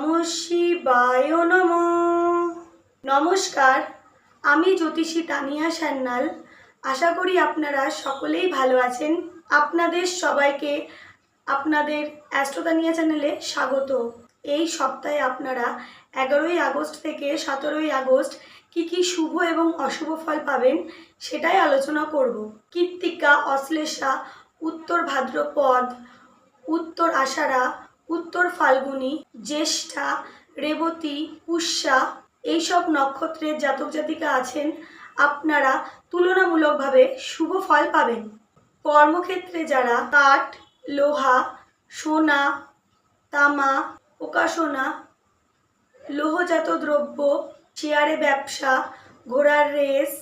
নম শিবায় নম। নমস্কার, আমি জ্যোতিষী তানিয়া সান্যাল। আশা করি আপনারা সকলেই ভালো আছেন। আপনাদের সবাইকে আপনাদের অ্যাস্ট্রোতানিয়া চ্যানেলে স্বাগত। এই সপ্তাহে আপনারা এগারোই আগস্ট থেকে সতেরোই আগস্ট কি কি শুভ এবং অশুভ ফল পাবেন সেটাই আলোচনা করব। কৃত্তিকা অশ্লেষা, উত্তর ভাদ্রপদ, উত্তর আষাঢ়া উত্তর ফাল্গুনী, জ্যেষ্ঠা, রেবতী পুষ্যা এইসব নক্ষত্রের জাতক জাতিকা আছেন। আপনারা তুলনামূলকভাবে শুভ ফল পাবেন। কর্মক্ষেত্রে যারা কাঠ, লোহা, সোনা, তামা প্রকাশনা লোহজাত দ্রব্য, চেয়ারে ব্যবসা, ঘোড়ার রেস,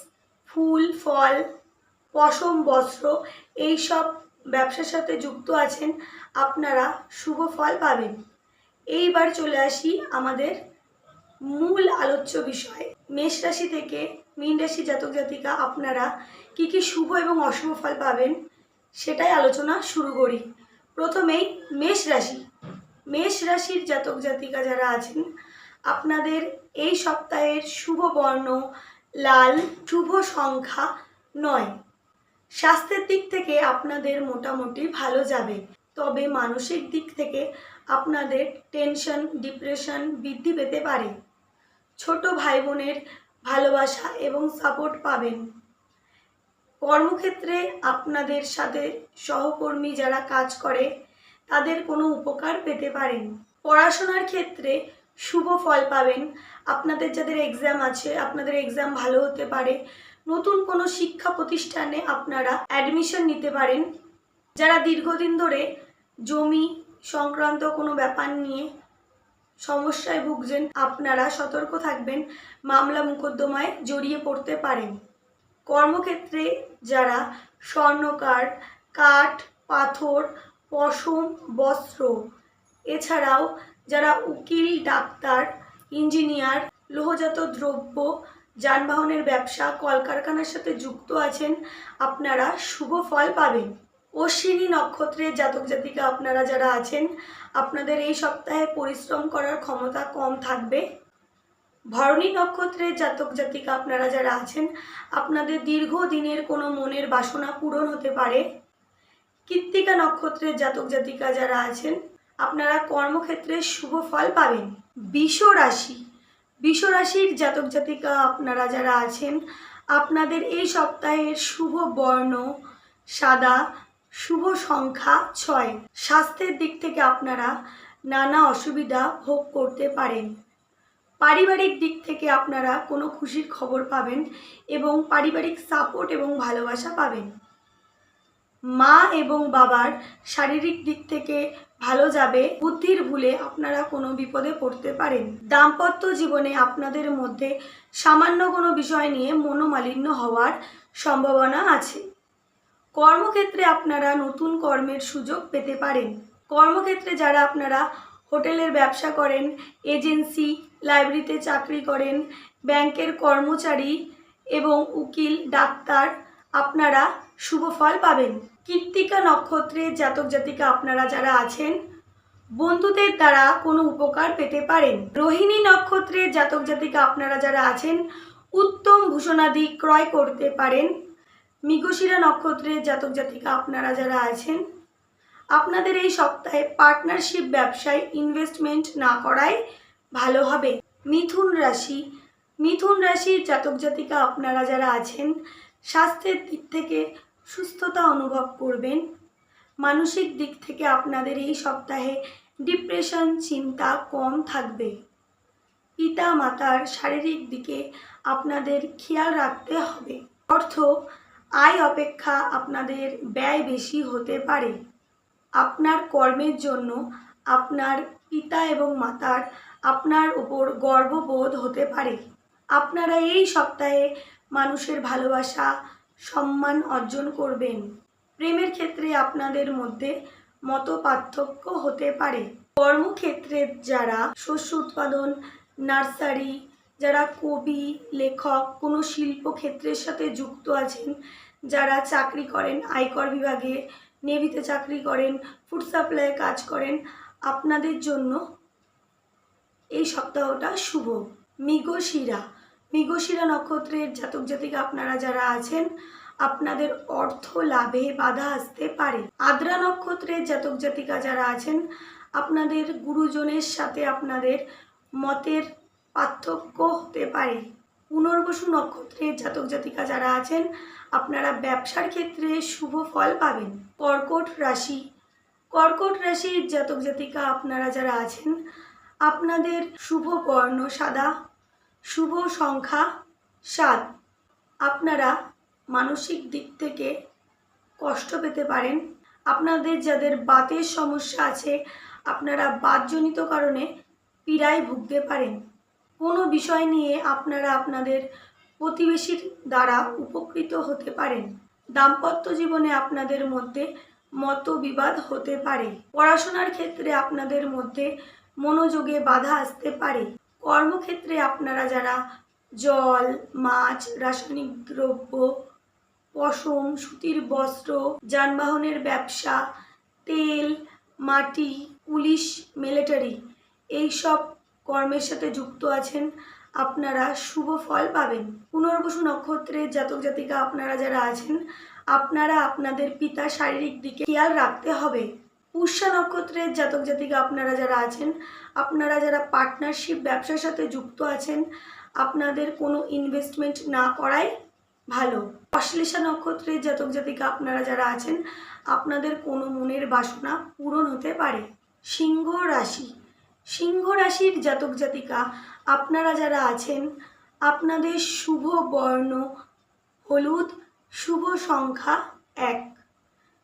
ফুল, ফল, পশম, বস্ত্র এইসব ব্যবসার সাথে যুক্ত আছেন। আপনারা শুভ ফল পাবেন। এইবার চলে আসি আমাদের মূল আলোচ্য বিষয়। মেষ রাশি থেকে মীন রাশি জাতক জাতিকা আপনারা কি কি শুভ এবং অশুভ ফল পাবেন সেটাই আলোচনা শুরু করি। প্রথমেই মেষ রাশি। মেষ রাশির জাতক জাতিকা যারা আছেন, আপনাদের এই সপ্তাহের শুভ বর্ণ লাল শুভ সংখ্যা নয়। স্বাস্থ্যের দিক থেকে আপনাদের মোটামুটি ভালো যাবে। তবে মানসিক দিক থেকে আপনাদের টেনশন ডিপ্রেশন বৃদ্ধি পেতে পারে। ছোট ভাই বোনের ভালোবাসা এবং সাপোর্ট পাবেন। কর্মক্ষেত্রে আপনাদের সাথে সহকর্মী যারা কাজ করে, তাদের কোনো উপকার পেতে পারেন। পড়াশোনার ক্ষেত্রে শুভ ফল পাবেন। আপনাদের যাদের এক্সাম আছে, আপনাদের এক্সাম ভালো হতে পারে। নতুন কোনো শিক্ষা প্রতিষ্ঠানে আপনারা অ্যাডমিশন নিতে পারেন। যারা দীর্ঘদিন ধরে জমি সংক্রান্ত কোনো ব্যাপার নিয়ে সমস্যায় ভুগছেন, আপনারা সতর্ক থাকবেন, মামলা মোকদ্দমায় জড়িয়ে পড়তে পারেন। কর্মক্ষেত্রে যারা স্বর্ণকার কাঠ, পাথর, পশম, বস্ত্র, এছাড়াও যারা উকিল, ডাক্তার, ইঞ্জিনিয়ার, লোহজাত দ্রব্য, যানবাহনের ব্যবসা, কলকারখানার সাথে যুক্ত আছেন, আপনারা শুভ ফল পাবেন। অশ্বিনী নক্ষত্রের জাতক জাতিকা আপনারা যারা আছেন, আপনাদের এই সপ্তাহে পরিশ্রম করার ক্ষমতা কম থাকবে। ভরণী নক্ষত্রের জাতক জাতিকা আপনারা যারা আছেন, আপনাদের দীর্ঘদিনের কোনো মনের বাসনা পূরণ হতে পারে। কৃত্তিকা নক্ষত্রের জাতক জাতিকা যারা আছেন, আপনারা কর্মক্ষেত্রে শুভ ফল পাবেন। বিষ রাশি, বিষ রাশির জাতক জাতিকা আপনারা যারা আছেন, আপনাদের এই সপ্তাহের শুভ বর্ণ, সাদা শুভ সংখ্যা ছয়। স্বাস্থ্যের দিক থেকে আপনারা নানা অসুবিধা ভোগ করতে পারেন। পারিবারিক দিক থেকে আপনারা কোনো খুশির খবর পাবেন এবং পারিবারিক সাপোর্ট এবং ভালোবাসা পাবেন। মা এবং বাবার শারীরিক দিক থেকে ভালো যাবে, বুদ্ধির ভুলে আপনারা কোনো বিপদে পড়তে পারেন। দাম্পত্য জীবনে আপনাদের মধ্যে সামান্য কোনো বিষয় নিয়ে মনোমালিন্য হওয়ার সম্ভাবনা আছে। কর্মক্ষেত্রে আপনারা নতুন কর্মের সুযোগ পেতে পারেন। কর্মক্ষেত্রে যারা আপনারা হোটেলের ব্যবসা করেন, এজেন্সি, লাইব্রেরিতে চাকরি করেন, ব্যাংকের কর্মচারী এবং উকিল, ডাক্তার, আপনারা শুভ ফল পাবেন। কৃত্তিকা নক্ষত্রের জাতক জাতিকা আপনারা যারা আছেন, বন্ধুদের দ্বারা কোনো উপকার পেতে পারেন। রোহিণী নক্ষত্রের জাতক জাতিকা আপনারা যারা আছেন, উত্তম ভূষণাদি ক্রয় করতে পারেন। মৃগশিরা নক্ষত্রের জাতক জাতিকা আপনারা যারা আছেন, আপনাদের এই সপ্তাহে পার্টনারশিপ ব্যবসায় ইনভেস্টমেন্ট না করাই ভালো হবে। মিথুন রাশি, মিথুন রাশির জাতক জাতিকা আপনারা যারা আছেন, স্বাস্থ্যের দিক থেকে সুস্থতা অনুভব করবেন। মানসিক দিক থেকে আপনাদের এই সপ্তাহে ডিপ্রেশন চিন্তা কম থাকবে। পিতা মাতার শারীরিক দিকে আপনাদের খেয়াল রাখতে হবে। অর্থ আয় অপেক্ষা আপনাদের ব্যয় বেশি হতে পারে। আপনার কর্মের জন্য আপনার পিতা এবং মাতার আপনার উপর গর্ববোধ হতে পারে। আপনারা এই সপ্তাহে মানুষের ভালোবাসা, সম্মান অর্জন করবেন। প্রেমের ক্ষেত্রে আপনাদের মধ্যে মত পার্থক্য হতে পারে। কর্মক্ষেত্রে যারা শস্য উৎপাদন, নার্সারি যারা কবি, লেখক, কোনো শিল্পক্ষেত্রের সাথে যুক্ত আছেন, যারা চাকরি করেন, আয়কর বিভাগে, নেভিতে চাকরি করেন, ফুড সাপ্লাইয়ে কাজ করেন, আপনাদের জন্য এই সপ্তাহটা শুভ। মৃগশিরা মৃগশিরা নক্ষত্রের জাতক জাতিকা আপনারা যারা আছেন, আপনাদের অর্থ লাভে বাধা আসতে পারে। আদ্রা নক্ষত্রের জাতক জাতিকা যারা আছেন, আপনাদের গুরুজনের সাথে আপনাদের মতের পার্থক্য হতে পারে। পুনর্বসু নক্ষত্রের জাতক জাতিকা যারা আছেন, আপনারা ব্যবসার ক্ষেত্রে শুভ ফল পাবেন। কর্কট রাশি। কর্কট রাশির জাতক জাতিকা আপনারা যারা আছেন, আপনাদের শুভ বর্ণ সাদা, শুভ সংখ্যা সাত। আপনারা মানসিক দিক থেকে কষ্ট পেতে পারেন। আপনাদের যাদের বাতের সমস্যা আছে, আপনারা বাতজনিত কারণে পীড়ায় ভুগতে পারেন। কোনো বিষয় নিয়ে আপনারা আপনাদের প্রতিবেশীর দ্বারা উপকৃত হতে পারেন। দাম্পত্য জীবনে আপনাদের মধ্যে মতবিবাদ হতে পারে। পড়াশোনার ক্ষেত্রে আপনাদের মধ্যে মনোযোগে বাধা আসতে পারে। কর্মক্ষেত্রে আপনারা যারা জল, মাছ, রাসায়নিক দ্রব্য, পশম, সুতির বস্ত্র, যানবাহনের ব্যবসা, তেল, মাটি, পুলিশ, মিলিটারি, এইসব কর্মের সাথে যুক্ত আছেন, আপনারা শুভ ফল পাবেন। পুনর্বসু নক্ষত্রের জাতক জাতিকা আপনারা যারা আছেন, আপনারা আপনাদের পিতা শারীরিক দিকে খেয়াল রাখতে হবে। পুষ্যা নক্ষত্রের জাতক জাতিকা আপনারা যারা আছেন, আপনারা যারা পার্টনারশিপ ব্যবসার সাথে যুক্ত আছেন, আপনাদের কোনো ইনভেস্টমেন্ট না করাই ভালো। অশ্লেষা নক্ষত্রের জাতক জাতিকা আপনারা যারা আছেন, আপনাদের কোনো মনের বাসনা পূরণ হতে পারে। সিংহ রাশি সিংহ রাশির জাতক জাতিকা, আপনারা যারা আছেন, আপনাদের শুভ বর্ণ, হলুদ, শুভ সংখ্যা এক।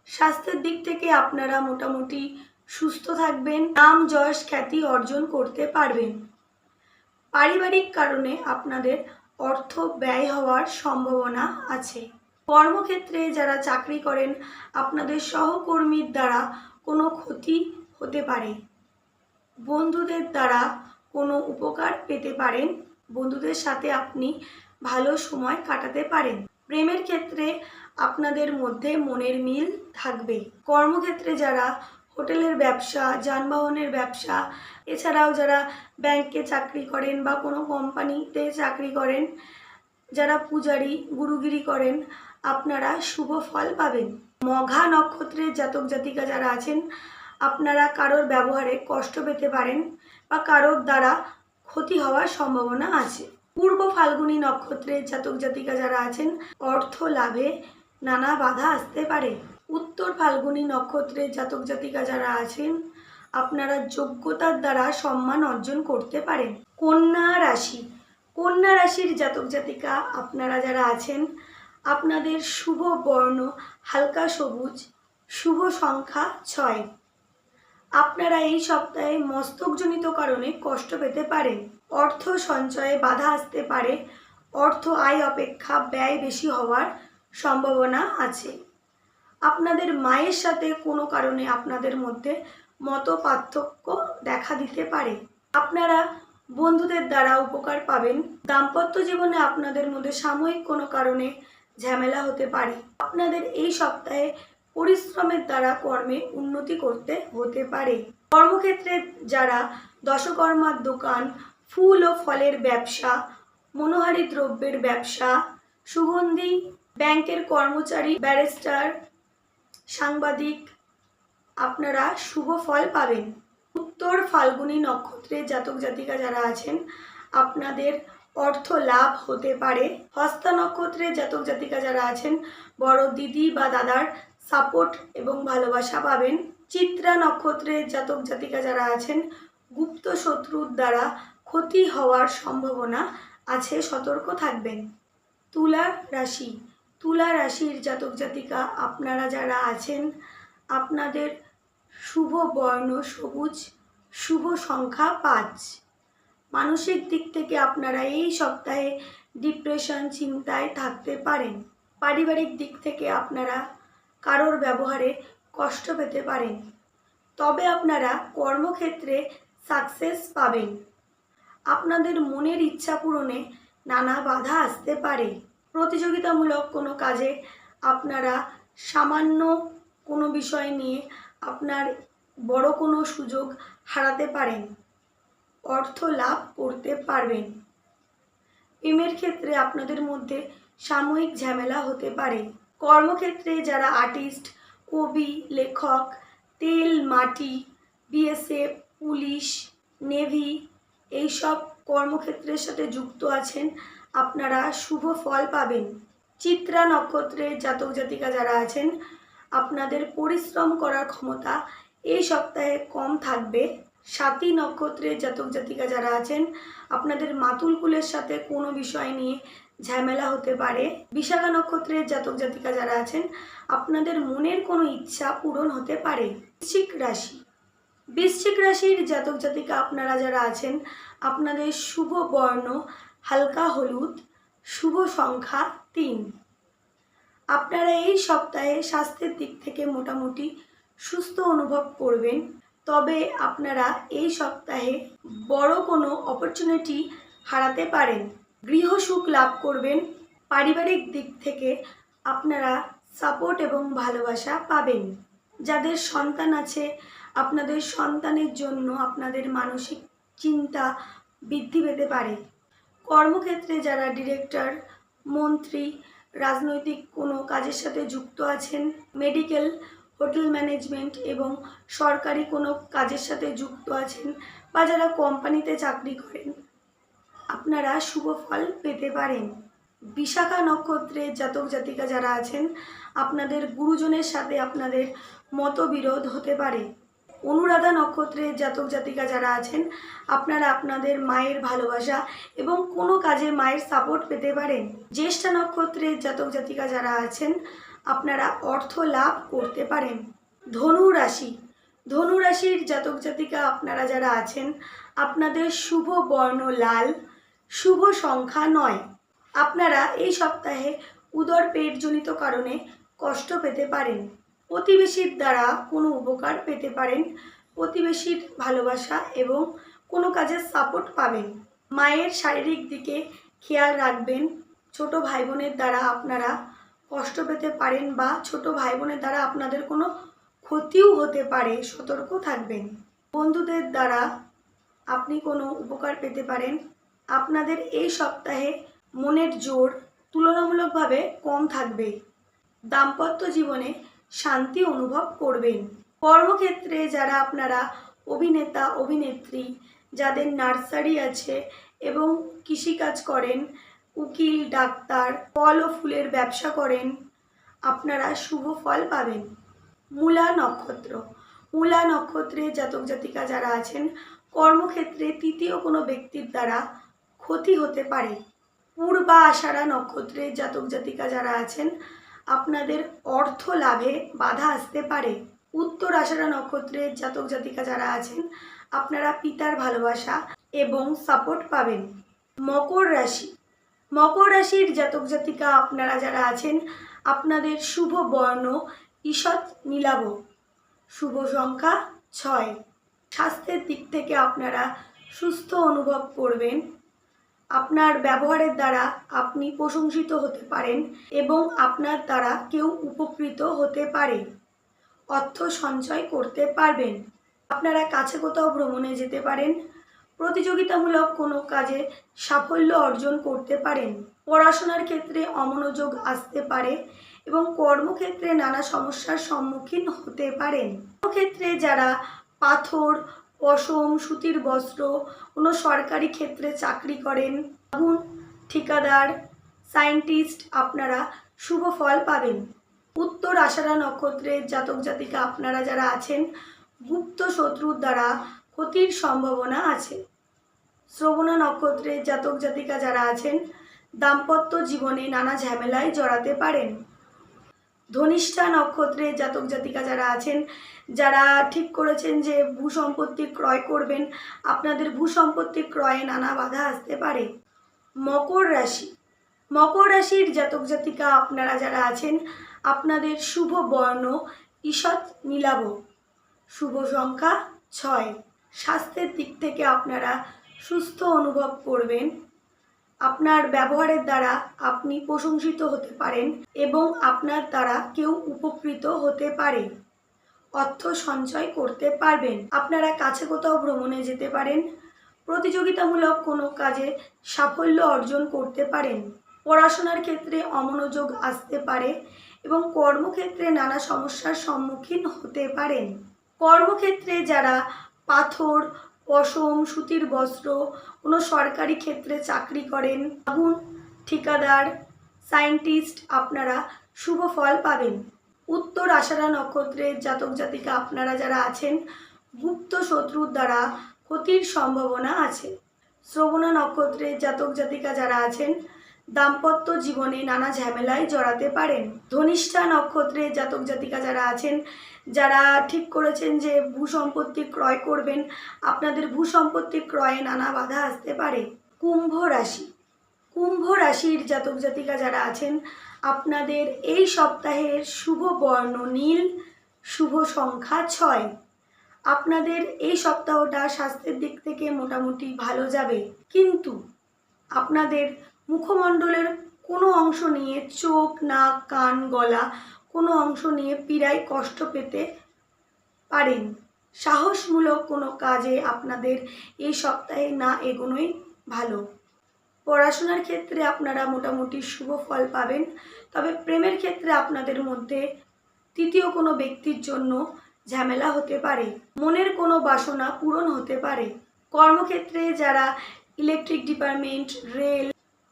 স্বাস্থ্যের দিক থেকে আপনারা মোটামুটি সুস্থ থাকবেন, নাম যশ খ্যাতি অর্জন করতে পারবেন। পারিবারিক কারণে আপনাদের অর্থ ব্যয় হওয়ার সম্ভাবনা আছে। কর্মক্ষেত্রে যারা চাকরি করেন, আপনাদের সহকর্মীর দ্বারা কোনো ক্ষতি হতে পারে। বন্ধুদের দ্বারা কোনো উপকার পেতে পারেন। বন্ধুদের সাথে আপনি ভালো সময় কাটাতে পারেন। প্রেমের ক্ষেত্রে আপনাদের মধ্যে মনের মিল থাকবে। কর্মক্ষেত্রে যারা হোটেলের ব্যবসা, যানবাহনের ব্যবসা, এছাড়াও যারা ব্যাংকে চাকরি করেন বা কোনো কোম্পানিতে চাকরি করেন, যারা পূজারি, গুরুগিরি করেন, আপনারা শুভ ফল পাবেন। মঘা নক্ষত্রের জাতক জাতিকা যারা আছেন আপনারা কারোর ব্যবহারে কষ্ট পেতে পারেন বা কারোর দ্বারা ক্ষতি হওয়ার সম্ভাবনা আছে। পূর্ব ফাল্গুনী নক্ষত্রের জাতক জাতিকা যারা আছেন, অর্থ লাভে নানা বাধা আসতে পারে। উত্তর ফাল্গুনী নক্ষত্রের জাতক জাতিকা যারা আছেন, আপনারা যোগ্যতার দ্বারা সম্মান অর্জন করতে পারেন। কন্যা রাশি। কন্যা রাশির জাতক জাতিকা আপনারা যারা আছেন, আপনাদের শুভ বর্ণ হালকা সবুজ, শুভ সংখ্যা ছয়। আপনারা এই সপ্তাহে মস্তকজনিত কারণে কষ্ট পেতে পারেন। অর্থ সঞ্চয়ে বাধা আসতে পারে। অর্থ আয় অপেক্ষা ব্যয় বেশি হওয়ার সম্ভাবনা আছে। আপনাদের মায়ের সাথে কোনো কারণে আপনাদের মধ্যে মত পার্থক্য দেখা দিতে পারে। আপনারা বন্ধুদের দ্বারা উপকার পাবেন। দাম্পত্য জীবনে আপনাদের মধ্যে সাময়িক কোনো কারণে ঝামেলা হতে পারে। আপনাদের এই সপ্তাহে পরিশ্রমের দ্বারা কর্মে উন্নতি করতে হতে পারে। কর্মক্ষেত্রে যারা দশকর্মার দোকান, ফুল ও ফলের ব্যবসা, মনোহারি দ্রব্যের ব্যবসা, সুগন্ধি, ব্যাংকের কর্মচারী, ব্যারিস্টার, সাংবাদিক, আপনারা শুভ ফল পাবেন। উত্তর ফাল্গুনী নক্ষত্রে জাতক জাতিকা যারা আছেন, আপনাদের অর্থ লাভ হতে পারে। হস্তা নক্ষত্রে জাতক জাতিকা যারা আছেন, বড় দিদি বা দাদার সাপোর্ট এবং ভালোবাসা পাবেন। চিত্রা নক্ষত্রের জাতক জাতিকা যারা আছেন, গুপ্ত শত্রুর দ্বারা ক্ষতি হওয়ার সম্ভাবনা আছে, সতর্ক থাকবেন। তুলা রাশি, তুলা রাশির জাতক জাতিকা আপনারা যারা আছেন, আপনাদের শুভ বর্ণ সবুজ, শুভ সংখ্যা পাঁচ। মানসিক দিক থেকে আপনারা এই সপ্তাহে ডিপ্রেশন চিন্তায় থাকতে পারেন। পারিবারিক দিক থেকে আপনারা কারোর ব্যবহারে কষ্ট পেতে পারেন। তবে আপনারা কর্মক্ষেত্রে সাকসেস পাবেন। আপনাদের মনের ইচ্ছা পূরণে নানা বাধা আসতে পারে। প্রতিযোগিতামূলক কোনো কাজে আপনারা সামান্য কোনো বিষয় নিয়ে আপনার বড় কোনো সুযোগ হারাতে পারেন। অর্থ লাভ করতে পারবেন। প্রেমের ক্ষেত্রে আপনাদের মধ্যে সাময়িক ঝামেলা হতে পারে। কর্মক্ষেত্রে যারা আর্টিস্ট, কবি, লেখক, তেল, মাটি বিএসএফ পুলিশ, নেভি, এইসব কর্মক্ষেত্রের সাথে যুক্ত আছেন, আপনারা শুভ ফল পাবেন। চিত্রা নক্ষত্রের জাতক জাতিকা যারা আছেন, আপনাদের পরিশ্রম করার ক্ষমতা এই সপ্তাহে কম থাকবে। সাতী নক্ষত্রের জাতক জাতিকা যারা আছেন, আপনাদের মাতুল কুলের সাথে কোনো বিষয় নিয়ে ঝামেলা হতে পারে। বিশাখা নক্ষত্রের জাতক জাতিকা যারা আছেন, আপনাদের মনের কোনো ইচ্ছা পূরণ হতে পারে। বৃশ্চিক রাশি। বৃশ্চিক রাশির জাতক জাতিকা আপনারা যারা আছেন, আপনাদের শুভ বর্ণ, হালকা হলুদ, শুভ সংখ্যা তিন। আপনারা এই সপ্তাহে স্বাস্থ্যের দিক থেকে মোটামুটি সুস্থ অনুভব করবেন। তবে আপনারা এই সপ্তাহে বড় কোনো অপরচুনিটি হারাতে পারেন। গৃহ সুখ লাভ করবেন। পারিবারিক দিক থেকে আপনারা সাপোর্ট এবং ভালোবাসা পাবেন। যাদের সন্তান আছে, আপনাদের সন্তানের জন্য আপনাদের মানসিক চিন্তা বৃদ্ধি পেতে পারে। কর্মক্ষেত্রে যারা ডিরেক্টর মন্ত্রী, রাজনৈতিক কোনো কাজের সাথে যুক্ত আছেন মেডিকেল হোটেল ম্যানেজমেন্ট এবং সরকারি কোনো কাজের সাথে যুক্ত আছেন বা যারা কোম্পানিতে চাকরি করেন আপনারা শুভ ফল পেতে পারেন। বিশাখা নক্ষত্রের জাতক জাতিকা যারা আছেন, আপনাদের গুরুজনের সাথে আপনাদের মতবিরোধ হতে পারে। অনুরাধা নক্ষত্রের জাতক জাতিকা যারা আছেন, আপনারা আপনাদের মায়ের ভালোবাসা এবং কোনো কাজে মায়ের সাপোর্ট পেতে পারেন। জ্যেষ্ঠা নক্ষত্রের জাতক জাতিকা যারা আছেন, আপনারা অর্থ লাভ করতে পারেন। ধনু রাশি, ধনু রাশির জাতক জাতিকা আপনারা যারা আছেন, আপনাদের শুভ বর্ণ লাল শুভ সংখ্যা নয়। আপনারা এই সপ্তাহে উদর পেটজনিত কারণে কষ্ট পেতে পারেন। প্রতিবেশীর দ্বারা কোনো উপকার পেতে পারেন। প্রতিবেশীর ভালোবাসা এবং কোনো কাজের সাপোর্ট পাবেন। মায়ের শারীরিক দিকে খেয়াল রাখবেন। ছোট ভাই বোনের দ্বারা আপনারা কষ্ট পেতে পারেন বা ছোট ভাই বোনের দ্বারা আপনাদের কোনো ক্ষতিও হতে পারে। সতর্ক থাকবেন। বন্ধুদের দ্বারা আপনি কোনো উপকার পেতে পারেন। আপনাদের এই সপ্তাহে মনের জোর তুলনামূলকভাবে কম থাকবে। দাম্পত্য জীবনে শান্তি অনুভব করবেন। কর্মক্ষেত্রে যারা আপনারা অভিনেতা, অভিনেত্রী, যাদের নার্সারি আছে এবং কৃষিকাজ করেন, উকিল, ডাক্তার, ফল ও ফুলের ব্যবসা করেন, আপনারা শুভ ফল পাবেন। মূলা নক্ষত্র। মূলা নক্ষত্রে জাতক জাতিকা যারা আছেন, কর্মক্ষেত্রে তৃতীয় কোনো ব্যক্তির দ্বারা ক্ষতি হতে পারে। পূর্বা আষাঢ়া নক্ষত্রের জাতক জাতিকা যারা আছেন, আপনাদের অর্থ লাভে বাধা আসতে পারে। উত্তর আষাঢ়া নক্ষত্রের জাতক জাতিকা যারা আছেন, আপনারা পিতার ভালোবাসা এবং সাপোর্ট পাবেন। মকর রাশি। মকর রাশির জাতক জাতিকা আপনারা যারা আছেন, আপনাদের শুভ বর্ণ ঈষৎ নীলাভ। শুভ সংখ্যা ছয়। স্বাস্থ্যের দিক থেকে আপনারা সুস্থ অনুভব করবেন। আপনার ব্যবহারের দ্বারা আপনি প্রশংসিত হতে পারেন এবং আপনার দ্বারা কেউ উপকৃত হতে পারে। অর্থ সঞ্চয় করতে পারবেন। আপনারা কাছে কোথাও ভ্রমণে যেতে পারেন। প্রতিযোগিতামূলক কোনো কাজে সাফল্য অর্জন করতে পারেন। পড়াশোনার ক্ষেত্রে অমনোযোগ আসতে পারে এবং কর্মক্ষেত্রে নানা সমস্যার সম্মুখীন হতে পারেন। কর্মক্ষেত্রে যারা পাথর পশম, সুতির বস্ত্র, কোনো সরকারি ক্ষেত্রে চাকরি করেন। আগুন ঠিকাদার, সায়েন্টিস্ট, আপনারা শুভ ফল পাবেন। উত্তর আষাঢ়া নক্ষত্রের জাতক জাতিকা আপনারা যারা আছেন, গুপ্ত শত্রুর দ্বারা ক্ষতির সম্ভাবনা আছে। শ্রবণা নক্ষত্রের জাতক জাতিকা যারা আছেন, দাম্পত্য জীবনে নানা ঝামেলায় জড়াতে পারেন। ধনিষ্ঠা নক্ষত্রের জাতক জাতিকা যারা আছেন, যারা ঠিক করেছেন যে ভূ সম্পত্তি ক্রয় করবেন, আপনাদের ভূসম্পত্তি ক্রয়ে নানা বাধা আসতে পারে। মকর রাশি। মকর রাশির জাতক জাতিকা আপনারা যারা আছেন, আপনাদের শুভ বর্ণ, ঈষৎ নীলাভ। শুভ সংখ্যা ছয়। স্বাস্থ্যের দিক থেকে আপনারা সুস্থ অনুভব করবেন। আপনার ব্যবহারের দ্বারা আপনি প্রশংসিত হতে পারেন এবং আপনার দ্বারা কেউ উপকৃত হতে পারে। অর্থ সঞ্চয় করতে পারবেন। আপনারা কাছে কোথাও ভ্রমণে যেতে পারেন। প্রতিযোগিতামূলক কোনো কাজে সাফল্য অর্জন করতে পারেন। পড়াশোনার ক্ষেত্রে অমনোযোগ আসতে পারে এবং কর্মক্ষেত্রে নানা সমস্যার সম্মুখীন হতে পারেন। কর্মক্ষেত্রে যারা পাথর পশম সুতির বস্ত্র, কোনো সরকারি ক্ষেত্রে চাকরি করেন। আগুন, ঠিকাদার, সায়েন্টিস্ট, আপনারা শুভ ফল পাবেন। উত্তর আষাঢ়া নক্ষত্রের জাতক জাতিকা আপনারা যারা আছেন, গুপ্ত শত্রুর দ্বারা ক্ষতির সম্ভাবনা আছে। শ্রবণা নক্ষত্রের জাতক জাতিকা যারা আছেন দাম্পত্য জীবনে নানা ঝামেলায় জড়াতে পারেন। ধনিষ্ঠা নক্ষত্রের জাতক জাতিকা যারা আছেন, যারা ঠিক করেছেন যে ভূসম্পত্তি ক্রয় করবেন, আপনাদের ভূসম্পত্তি ক্রয়ে নানা বাধা আসতে পারে। কুম্ভ রাশি। কুম্ভ রাশির জাতক জাতিকা যারা আছেন, আপনাদের এই সপ্তাহের শুভ বর্ণ নীল, শুভ সংখ্যা ছয়। আপনাদের এই সপ্তাহটা স্বাস্থ্যের দিক থেকে মোটামুটি ভালো যাবে। কিন্তু আপনাদের মুখমণ্ডলের কোনো অংশ নিয়ে চোখ, নাক, কান, গলা কোনো অংশ নিয়ে পীড়ায় কষ্ট পেতে পারেন। সাহসমূলক কোনো কাজে আপনাদের এই সপ্তাহে না এগোনোই ভালো। পড়াশোনার ক্ষেত্রে আপনারা মোটামুটি শুভ ফল পাবেন, তবে প্রেমের ক্ষেত্রে আপনাদের মধ্যে তৃতীয় কোনো ব্যক্তির জন্য ঝামেলা হতে পারে, মনের কোনো বাসনা পূরণ হতে পারে। কর্মক্ষেত্রে যারা ইলেকট্রিক ডিপার্টমেন্ট, রেল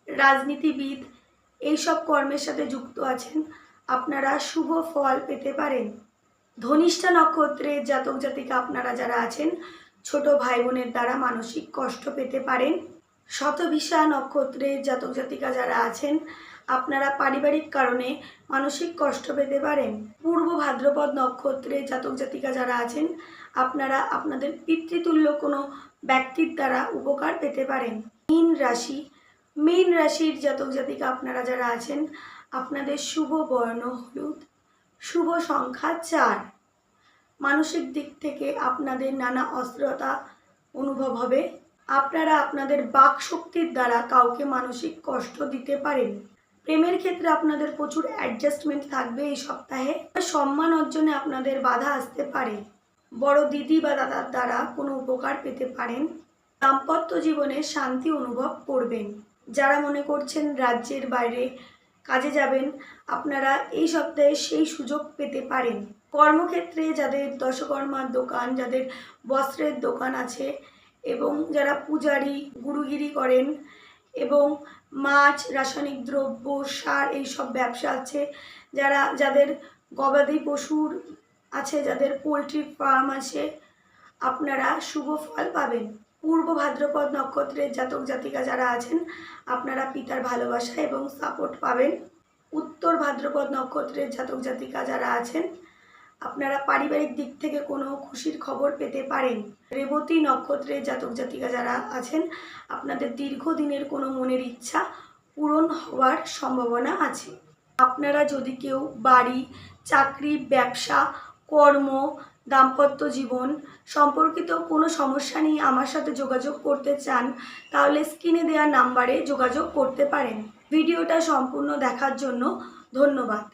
রাজনীতিবিদ, এইসব কর্মের সাথে যুক্ত আছেন, আপনারা শুভ ফল পেতে পারেন। ধনিষ্ঠা নক্ষত্রের জাতক জাতিকা আপনারা যারা আছেন, ছোট ভাই বোনের দ্বারা মানসিক কষ্ট পেতে পারেন। শতভিসা নক্ষত্রের জাতক জাতিকা যারা আছেন, আপনারা পারিবারিক কারণে মানসিক কষ্ট পেতে পারেন। পূর্ব ভাদ্রপদ নক্ষত্রের জাতক জাতিকা যারা আছেন, আপনারা আপনাদের পিতৃতুল্য কোনো ব্যক্তির দ্বারা উপকার পেতে পারেন। মীন রাশি মীন রাশির জাতক জাতিকা আপনারা যারা আছেন, আপনাদের শুভ বর্ণ হলুদ, শুভ সংখ্যা চার। মানসিক দিক থেকে আপনাদের নানা অস্থিরতা অনুভব হবে। আপনারা আপনাদের বাক শক্তির দ্বারা কাউকে মানসিক কষ্ট দিতে পারেন। প্রেমের ক্ষেত্রে আপনাদের প্রচুর অ্যাডজাস্টমেন্ট থাকবে এই সপ্তাহে। সম্মান অর্জনে আপনাদের বাধা আসতে পারে। বড় দিদি বা দাদার দ্বারা কোনো উপকার পেতে পারেন। দাম্পত্য জীবনে শান্তি অনুভব করবেন। যারা মনে করছেন রাজ্যের বাইরে কাজে যাবেন, আপনারা এই সপ্তাহে সেই সুযোগ পেতে পারেন। কর্মক্ষেত্রে যাদের দশকর্মার দোকান, যাদের বস্ত্রের দোকান আছে এবং যারা পূজারি, গুরুগিরি করেন এবং মাছ, রাসায়নিক দ্রব্য, সার এইসব ব্যবসা আছে, যারা, যাদের গবাদি পশুর আছে, যাদের পোলট্রি ফার্ম আছে, আপনারা শুভ ফল পাবেন। পূর্ব ভাদ্রপদ নক্ষত্রের জাতক জাতিকা যারা আছেন, আপনারা পিতার ভালোবাসা এবং সাপোর্ট পাবেন। উত্তর ভাদ্রপদ নক্ষত্রের জাতক জাতিকা যারা আছেন, আপনারা পারিবারিক দিক থেকে কোনো খুশির খবর পেতে পারেন। রেবতী নক্ষত্রের জাতক জাতিকা যারা আছেন, আপনাদের দীর্ঘদিনের কোনো মনের ইচ্ছা পূরণ হওয়ার সম্ভাবনা আছে। আপনারা যদি কেউ বাড়ি, চাকরি, ব্যবসা, কর্ম দাম্পত্য জীবন সম্পর্কিত কোনো সমস্যা নিয়ে আমার সাথে যোগাযোগ করতে চান, তাহলে স্ক্রিনে দেওয়া নাম্বারে যোগাযোগ করতে পারেন। ভিডিওটা সম্পূর্ণ দেখার জন্য ধন্যবাদ।